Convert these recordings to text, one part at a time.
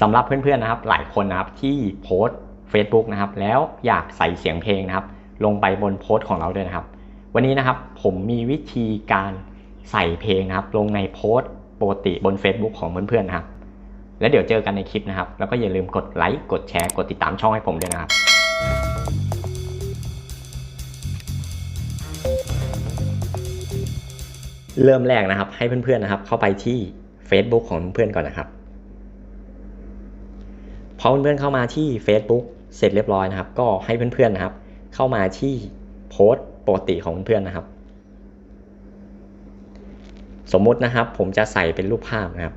สำหรับเพื่อนๆนะครับหลายคนนะครับที่โพสต์ Facebook นะครับแล้วอยากใส่เสียงเพลงนะครับ ลงไปบนโพสต์ของเราด้วยนะครับ วันนี้นะครับผมมีวิธีการใส่เพลงนะครับ ลงในโพสต์ปกติบน Facebook ของเพื่อนๆนะครับ แล้วเดี๋ยวเจอกันในคลิปนะครับ แล้วก็อย่าลืมกดไลค์กดแชร์กดติดตามช่องให้ผมด้วยนะครับเริ่มแรกนะครับให้เพื่อนๆนะครับ เข้าไปที่ Facebook ของเพื่อนๆก่อนนะครับ พอเพื่อนๆเข้ามาที่ Facebook เสร็จเรียบร้อยนะครับ ก็ให้เพื่อนๆนะครับ เข้ามาที่โพสต์ปกติของเพื่อนๆนะครับ สมมุตินะครับผมจะใส่เป็นรูปภาพนะครับ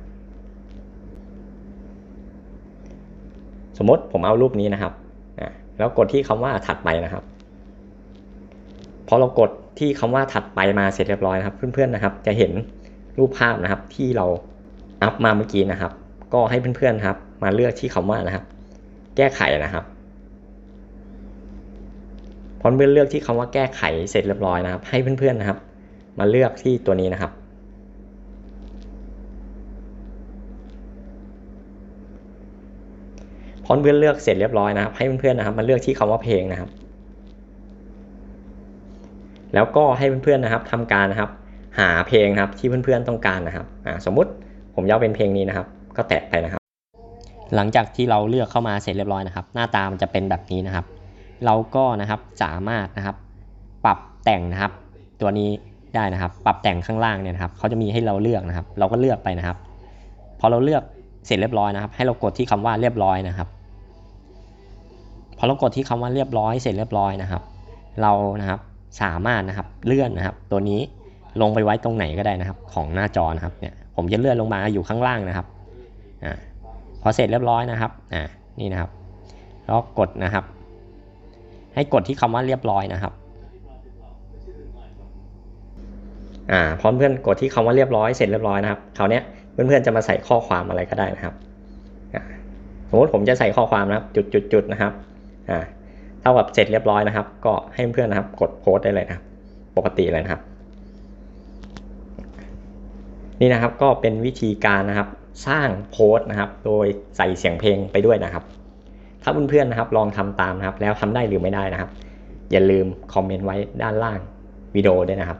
สมมติผมเอารูปนี้นะครับอะแล้วกดที่คำว่าถัดไปนะครับพอเรากดที่คำว่าถัดไปมาเสร็จเรียบร้อยนะครับเพื่อนๆนะครับ จะเห็นรูปภาพนะครับที่เราอัพมาเมื่อกี้นะครับ ก็ให้เพื่อนๆครับ มาเลือกที่คำว่านะครับ แก้ไขนะครับพอเพื่อนเลือกที่คำว่าแก้ไขเสร็จเรียบร้อยนะครับ ให้เพื่อนๆนะครับ มาเลือกที่ตัวนี้นะครับ พอเพื่อนเลือกเสร็จเรียบร้อยนะครับ ให้เพื่อนๆนะครับ มาเลือกที่คำว่าเพลงนะครับ แล้วก็ให้เพื่อนๆนะครับทำการนะครับ หาเพลงนะครับที่เพื่อนๆต้องการนะครับอ่าสมมุติผมยาวเป็นเพลงนี้นะครับ ก็แตะไปนะครับ หลังจากที่เราเลือกเข้ามาเสร็จเรียบร้อยนะครับ หน้าตามันจะเป็นแบบนี้นะครับ เราก็นะครับสามารถนะครับ ปรับแต่งนะครับ ตัวนี้ได้นะครับ ปรับแต่งข้างล่างเนี่ยนะครับเขาจะมีให้เราเลือกนะครับ เราก็เลือกไปนะครับ พอเราเลือกเสร็จเรียบร้อยนะครับ ให้เรากดที่คำว่าเรียบร้อยนะครับ พอเรากดที่คำว่าเรียบร้อยเสร็จเรียบร้อยนะครับ เรานะครับสามารถนะครับเลื่อนนะครับ ตัวนี้ลงไปไว้ตรงไหนก็ได้นะครับ ของหน้าจอนะครับเนี่ยผมจะเลื่อนลงมาอยู่ข้างล่างนะครับอ่า พอเสร็จเรียบร้อยนะครับอ่านี่นะครับแล้วกดนะครับ ให้กดที่คำว่าเรียบร้อยนะครับอ่าพอเพื่อนกดที่คำว่าเรียบร้อยเสร็จเรียบร้อยนะครับคราวนี้เพื่อนๆจะมาใส่ข้อความอะไรก็ได้นะครับสมมติผมจะใส่ข้อความนะครับจุดๆๆนะครับอ่าเท่ากับเสร็จเรียบร้อยนะครับ ก็ให้เพื่อนนะครับ กดโพสต์ได้เลยนะครับ ปกติเลยนะครับ นี่นะครับก็เป็นวิธีการนะครับ สร้างโพสต์นะครับ โดยใส่เสียงเพลงไปด้วยนะครับ ถ้าเพื่อนๆนะครับ ลองทำตามนะครับ แล้วทำได้หรือไม่ได้นะครับ อย่าลืมคอมเมนต์ไว้ด้านล่างวิดีโอด้วยนะครับ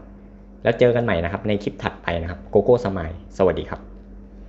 แล้วเจอกันใหม่นะครับในคลิปถัดไปนะครับโกโก้สมัยสวัสดีครับ